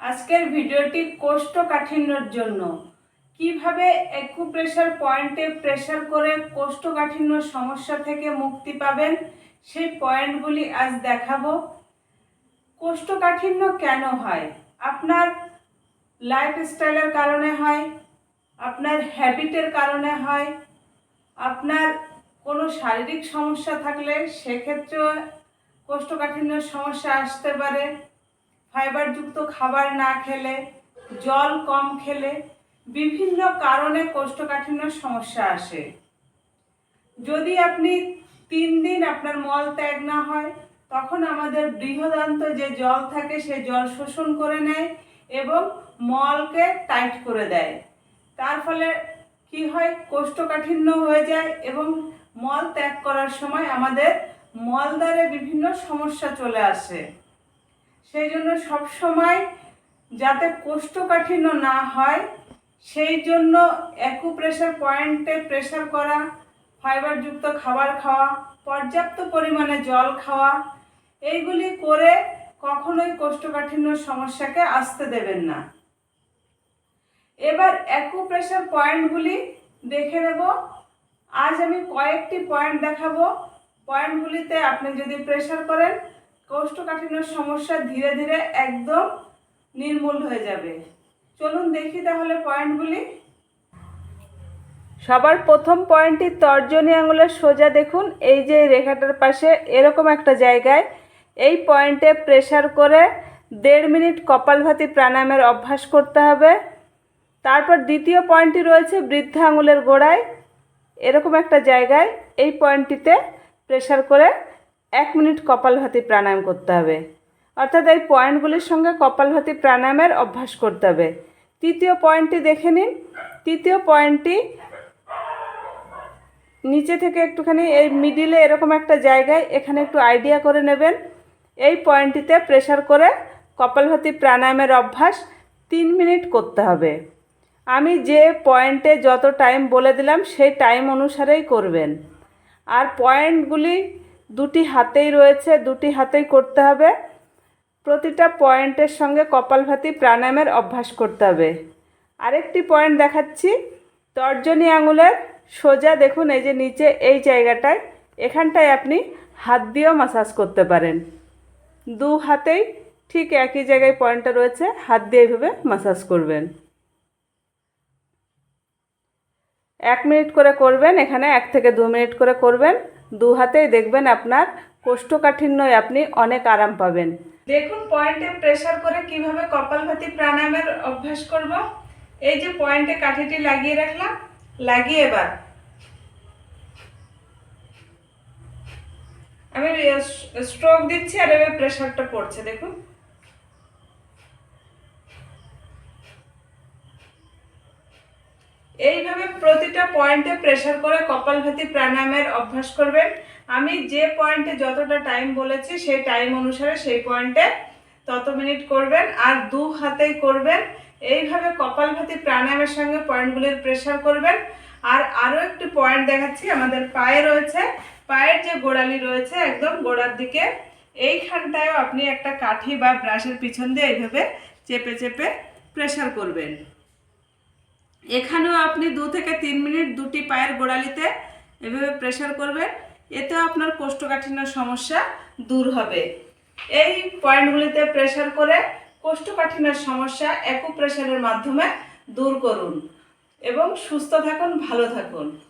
আজকের ভিডিওটি কোষ্ঠকাঠিন্যর জন্য। কীভাবে অ্যাকুপ্রেশার পয়েন্টে প্রেশার করে কোষ্ঠকাঠিন্য সমস্যা থেকে মুক্তি পাবেন, সেই পয়েন্টগুলি আজ দেখাবো। কোষ্ঠকাঠিন্য কেন হয়? আপনার লাইফস্টাইলের কারণে হয়, আপনার হ্যাবিটের কারণে হয়, আপনার কোনো শারীরিক সমস্যা থাকলে সেক্ষেত্রেও কোষ্ঠকাঠিন্যের সমস্যা আসতে পারে। ফাইবারযুক্ত খাবার না খেলে, জল কম খেলে বিভিন্ন কারণে কোষ্ঠকাঠিন্যের সমস্যা আসে। যদি আপনি তিন দিন আপনার মল ত্যাগ না হয়, তখন আমাদের বৃহদান্ত যে জল থাকে, সে জল শোষণ করে নেয় এবং মলকে টাইট করে দেয়। তার ফলে কি হয়? কোষ্ঠকাঠিন্য হয়ে যায় এবং মল ত্যাগ করার সময় আমাদের মলদ্বারে বিভিন্ন সমস্যা চলে আসে। সেই জন্য সব সময় যাতে কোষ্ঠকাঠিন্য না হয়, সেই জন্য অ্যাকুপ্রেশার পয়েন্টে প্রেশার করা ফাইবারযুক্ত খাবার খাওয়া, পর্যাপ্ত পরিমাণে জল খাওয়া, এইগুলি করে কখনোই কোষ্ঠকাঠিন্য সমস্যাকে আসতে দেবেন না। এবার অ্যাকুপ্রেশার পয়েন্টগুলি দেখে নেব। আজ আমি কয়েকটি পয়েন্ট দেখাবো। পয়েন্টগুলিতে আপনি যদি প্রেশার করেন কোষ্ঠকাঠিন্যর সমস্যা ধীরে ধীরে একদম নির্মূল হয়ে যাবে। চলুন দেখি তাহলে পয়েন্টগুলি। সবার প্রথম পয়েন্টটি তর্জনী আঙুলের সোজা দেখুন। এই যে রেখাটার পাশে এরকম একটা জায়গায়। এই পয়েন্টে প্রেশার করে দেড় মিনিট কপালভাতি প্রাণায়ামের অভ্যাস করতে হবে। তারপর দ্বিতীয় পয়েন্টটি রয়েছে বৃদ্ধা আঙুলের গোড়ায়। এরকম একটা জায়গায় এই পয়েন্টটিতে প্রেশার করে এক মিনিট কপালভাতি প্রাণায়াম করতে হবে। অর্থাৎ এই পয়েন্টগুলির সঙ্গে কপালভাতি প্রাণায়ামের অভ্যাস করতে হবে। তৃতীয় পয়েন্টটি দেখে নিন। তৃতীয় পয়েন্টটি নিচে থেকে একটুখানি এই মিডিলে এরকম একটা জায়গায় এখানে একটু আইডিয়া করে নেবেন। এই পয়েন্টটিতে প্রেশার করে কপালভাতি প্রাণায়ামের অভ্যাস তিন মিনিট করতে হবে। আমি যে পয়েন্টে যত টাইম বলে দিলাম, সেই টাইম অনুসারেই করবেন। আর পয়েন্টগুলি দুটি হাতেই রয়েছে, দুটি হাতেই করতে হবে। প্রতিটা পয়েন্টের সঙ্গে কপালভাতি প্রাণায়ামের অভ্যাস করতে হবে। আরেকটি পয়েন্ট দেখাচ্ছি, তর্জনী আঙুলের সোজা দেখুন, এই যে নিচে এই জায়গাটায়, এখানটায় আপনি হাত দিয়েও মাসাজ করতে পারেন। দু হাতেই ঠিক একই জায়গায় পয়েন্টটা রয়েছে, হাত দিয়ে এইভাবে মাসাজ করবেন। এক মিনিট করে করবেন, এখানে এক থেকে দু মিনিট করে করবেন। দু হাতেই দেখবেন আপনার কোষ্ঠকাঠিন্যই আপনি অনেক আরাম পাবেন। দেখুন পয়েন্টে প্রেশার করে কীভাবে কপালভাতি প্রাণায়ামের অভ্যাস করব। এই যে পয়েন্টে কাঠিটি লাগিয়ে রাখলাম, লাগিয়ে এবার। আমি স্ট্রোক দিচ্ছি আর এবার প্রেশারটা পড়ছে, দেখুন। এইভাবে প্রতিটা পয়েন্টে প্রেসার করে কপালভাতি প্রাণায়ামের অভ্যাস করবেন। আমি যে পয়েন্টে যতটা টাইম বলেছি, সেই টাইম অনুসারে সেই পয়েন্টে তত মিনিট করবেন আর দু হাতেই করবেন। এইভাবে কপালভাতি প্রাণায়ামের সঙ্গে পয়েন্টগুলির প্রেসার করবেন। আর আরও একটি পয়েন্ট দেখাচ্ছি, আমাদের পায়ে রয়েছে। পায়ের যে গোড়ালি রয়েছে, একদম গোড়ার দিকে। এইখানটায়ও আপনি একটা কাঠি বা ব্রাশের পিছন দিয়ে এইভাবে চেপে চেপে প্রেসার করবেন। এখানেও আপনি দু থেকে তিন মিনিট দুটি পায়ের গোড়ালিতে এভাবে প্রেশার করবেন, এতেও আপনার কোষ্ঠকাঠিন্য সমস্যা দূর হবে। এই পয়েন্টগুলিতে প্রেশার করে কোষ্ঠকাঠিন্যের সমস্যা একু প্রেশারের মাধ্যমে দূর করুন এবং সুস্থ থাকুন, ভালো থাকুন।